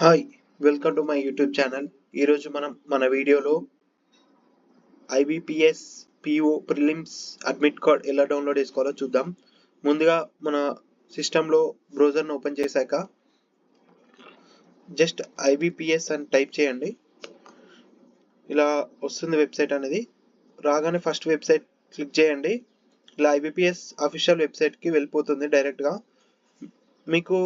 Hi welcome to my YouTube channel. ఈరోజు మనం మన వీడియోలో IBPS PO prelims admit card ఎలా డౌన్లోడ్ చేసుకోవాలో చూద్దాం. ముందుగా మన సిస్టంలో బ్రౌజర్ను ఓపెన్ చేశాక జస్ట్ ఐబిపిఎస్ అని టైప్ చేయండి. ఇలా వస్తుంది వెబ్సైట్ అనేది. రాగానే ఫస్ట్ వెబ్సైట్ క్లిక్ చేయండి. ఇలా ఐబిపిఎస్ అఫీషియల్ వెబ్సైట్కి వెళ్ళిపోతుంది డైరెక్ట్గా. మీకు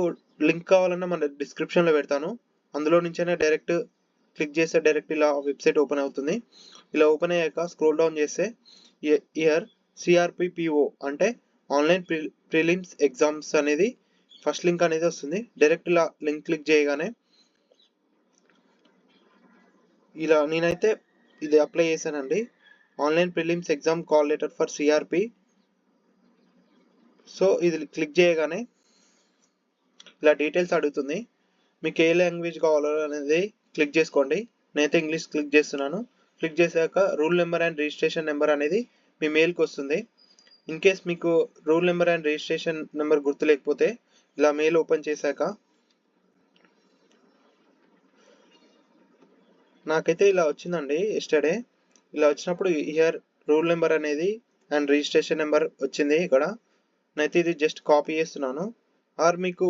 లింక్ కావాలన్నా మన డిస్క్రిప్షన్లో పెడతాను. అందులో నుంచైనా డైరెక్ట్ క్లిక్ చేస్తే డైరెక్ట్ ఇలా వెబ్సైట్ ఓపెన్ అవుతుంది. ఇలా ఓపెన్ అయ్యాక స్క్రోల్ డౌన్ చేస్తే ఇయర్ సిఆర్పిపిఓ అంటే ఆన్లైన్ ప్రి ప్రిలిమ్స్ ఎగ్జామ్స్ అనేది ఫస్ట్ లింక్ అనేది వస్తుంది. డైరెక్ట్ ఇలా లింక్ క్లిక్ చేయగానే ఇలా నేనైతే ఇది అప్లై చేశానండి. Online prelims exam call letter for CRP so ఇది క్లిక్ చేయగానే ఇలా డీటెయిల్స్ అడుగుతుంది. మీకు ఏ లాంగ్వేజ్ కావాలో అనేది క్లిక్ చేసుకోండి. నేనైతే ఇంగ్లీష్ క్లిక్ చేస్తున్నాను. క్లిక్ చేశాక roll number and registration number అనేది మీ మెయిల్కి వస్తుంది. ఇన్ కేస్ మీకు roll number and registration number గుర్తు లేకపోతే ఇలా మెయిల్ ఓపెన్ చేశాక నాకైతే ఇలా వచ్చిందండి ఎస్టర్డే ఇలా వచ్చినప్పుడు ఇయర్ రూల్ నెంబర్ అనేది అండ్ రిజిస్ట్రేషన్ నెంబర్ వచ్చింది ఇక్కడ. నేనైతే ఇది జస్ట్ కాపీ చేస్తున్నాను. ఆర్ మీకు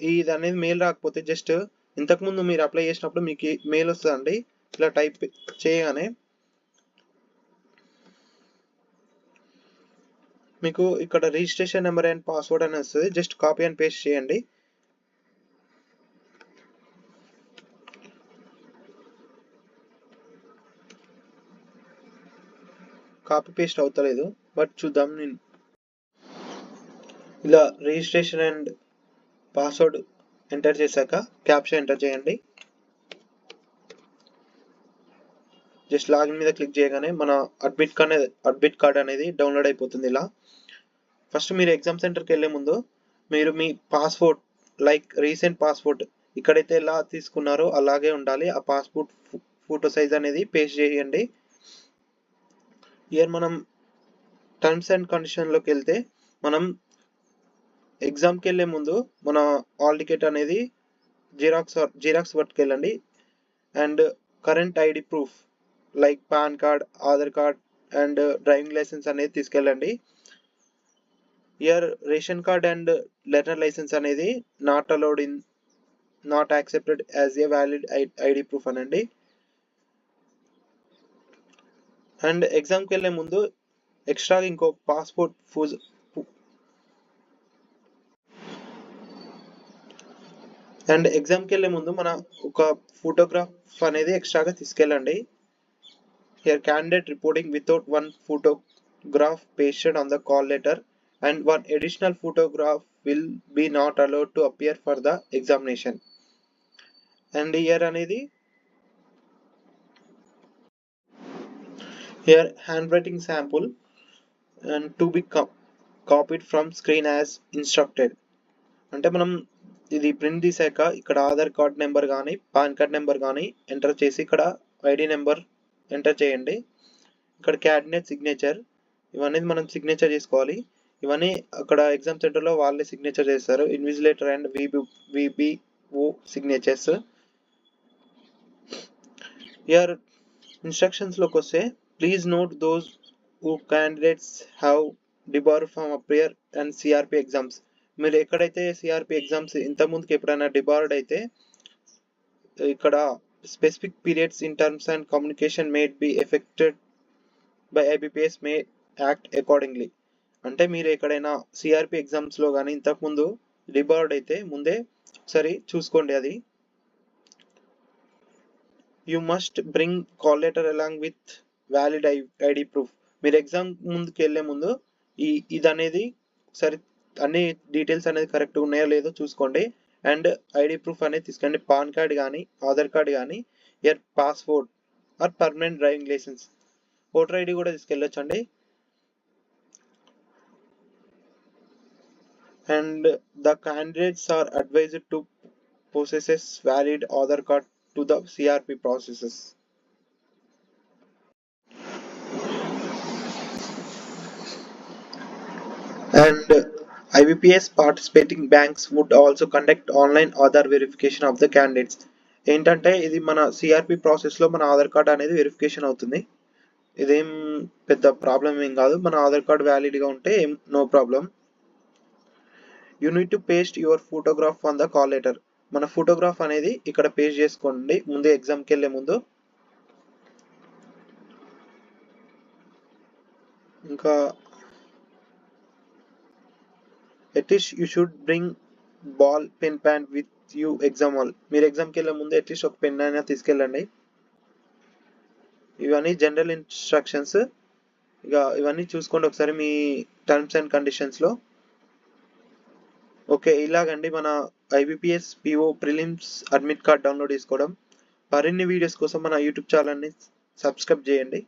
ఇది అనేది మెయిల్ రాకపోతే జస్ట్ ఇంతకుముందు మీరు అప్లై చేసినప్పుడు మీకు మెయిల్ వస్తుందండి. ఇలా టైప్ చేయగానే మీకు ఇక్కడ రిజిస్ట్రేషన్ నెంబర్ అండ్ పాస్వర్డ్ అని వస్తుంది. జస్ట్ కాపీ అండ్ పేస్ట్ చేయండి. కాపీ పేస్ట్ అవుతలేదు. బట్ చూద్దాం నేను. ఇలా రిజిస్ట్రేషన్ అండ్ పాస్వర్డ్ ఎంటర్ చేశాక క్యాప్షన్ ఎంటర్ చేయండి. జస్ట్ లాగిన్ మీద క్లిక్ చేయగానే మన అడ్మిట్ కార్డ్ అడ్మిట్ కార్డ్ అనేది డౌన్లోడ్ అయిపోతుంది ఇలా. ఫస్ట్ మీరు ఎగ్జామ్ సెంటర్కి వెళ్ళే ముందు మీరు మీ పాస్పోర్ట్ లైక్ రీసెంట్ పాస్పోర్ట్ ఇక్కడైతే ఎలా తీసుకున్నారో అలాగే ఉండాలి. ఆ పాస్పోర్ట్ ఫోటో సైజ్ అనేది పేస్ట్ చేయండి. ఇయర్ మనం టర్మ్స్ అండ్ కండిషన్లోకి వెళ్తే మనం ఎగ్జామ్కి వెళ్ళే ముందు మన ఆల్ టికెట్ అనేది xerox xerox పట్టుకెళ్ళండి. And current ID proof like pan card Aadhaar card and driving licence అనేది తీసుకెళ్ళండి. Year ration card and letter licence అనేది not allowed in not accepted as a valid ID proof అనండి. And ఎగ్జామ్కి వెళ్ళే ముందు extra ఇంకో passport ఫూజ్ and ఎగ్జామ్కి వెళ్ళే ముందు మన ఒక ఫోటోగ్రాఫ్ అనేది ఎక్స్ట్రాగా తీసుకెళ్ళండి. Here candidate reporting without one photograph pasted on the call letter and one additional photograph will be not allowed to appear for the examination and here అనేది here handwriting sample and to be copied from screen as instructed అంటే మనం ఇది print తీసాక ఇక్కడ Aadhaar card number కానీ PAN card number కానీ enter చేసి ఇక్కడ ఐడి నెంబర్ ఎంటర్ చేయండి. ఇక్కడ క్యాబినెట్ సిగ్నేచర్ ఇవన్నీ మనం సిగ్నేచర్ చేసుకోవాలి. ఇవన్నీ అక్కడ ఎగ్జామ్ సెంటర్లో వాళ్ళే సిగ్నేచర్ చేస్తారు. Invigilator and VB VBO signatures. Here ఇన్స్ట్రక్షన్స్లోకి వస్తే please note those who candidates have debar from appear and CRP exams మీరు ఎక్కడైతే సిఆర్పి ఎగ్జామ్స్ ఇంతకుముందుకు ఎప్పుడైనా డిబార్డ్ అయితే ఇక్కడ specific periods in terms and communication made be affected by IBPS may act accordingly అంటే మీరు ఎక్కడైనా సిఆర్పి ఎగ్జామ్స్లో కానీ ఇంతకుముందు డిబార్డ్ అయితే ముందే సరే చూసుకోండి అది. You must bring call letter along with valid I ID proof మీరు ఎగ్జామ్ ముందుకు వెళ్ళే ముందు ఈ ఇది అనేది ఒకసారి అన్ని డీటెయిల్స్ అనేది కరెక్ట్గా ఉన్నాయో లేదో చూసుకోండి. అండ్ ఐడి ప్రూఫ్ అనేది తీసుకోండి. పాన్ కార్డ్ కానీ ఆధార్ కార్డ్ కానీ here passport or permanent driving licence voter ID కూడా తీసుకెళ్ళొచ్చండి. And the candidates are advised to processes valid Aadhaar card to the CRP processes. And IBPS participating banks would also conduct online Aadhaar verification of the candidates ఏంటంటే ఇది మన CRP ప్రాసెస్లో మన Aadhaar card అనేది verification అవుతుంది. ఇదేం పెద్ద ప్రాబ్లం ఏం కాదు. మన ఆధార్ కార్డ్ వ్యాలిడ్గా ఉంటే ఏం no problem you need to paste your photograph on the call letter మన ఫోటోగ్రాఫ్ అనేది ఇక్కడ పేస్ట్ చేసుకోండి. ముందు ఎగ్జామ్కి వెళ్ళే ముందు. ఇంకా at least you should bring ball pen pen with you exam hall మీరు ఎగ్జామ్కి వెళ్ళే ముందు అట్లీస్ట్ ఒక పెన్ అయినా తీసుకెళ్ళండి. ఇవన్నీ జనరల్ ఇన్స్ట్రక్షన్స్ ఇక ఇవన్నీ చూసుకోండి ఒకసారి మీ టర్మ్స్ అండ్ కండిషన్స్లో ఓకే ఇలాగండి మన IBPS PO prelims admit card download చేసుకోవడం. మరిన్ని వీడియోస్ కోసం మన యూట్యూబ్ ఛానల్ని సబ్స్క్రైబ్ చేయండి.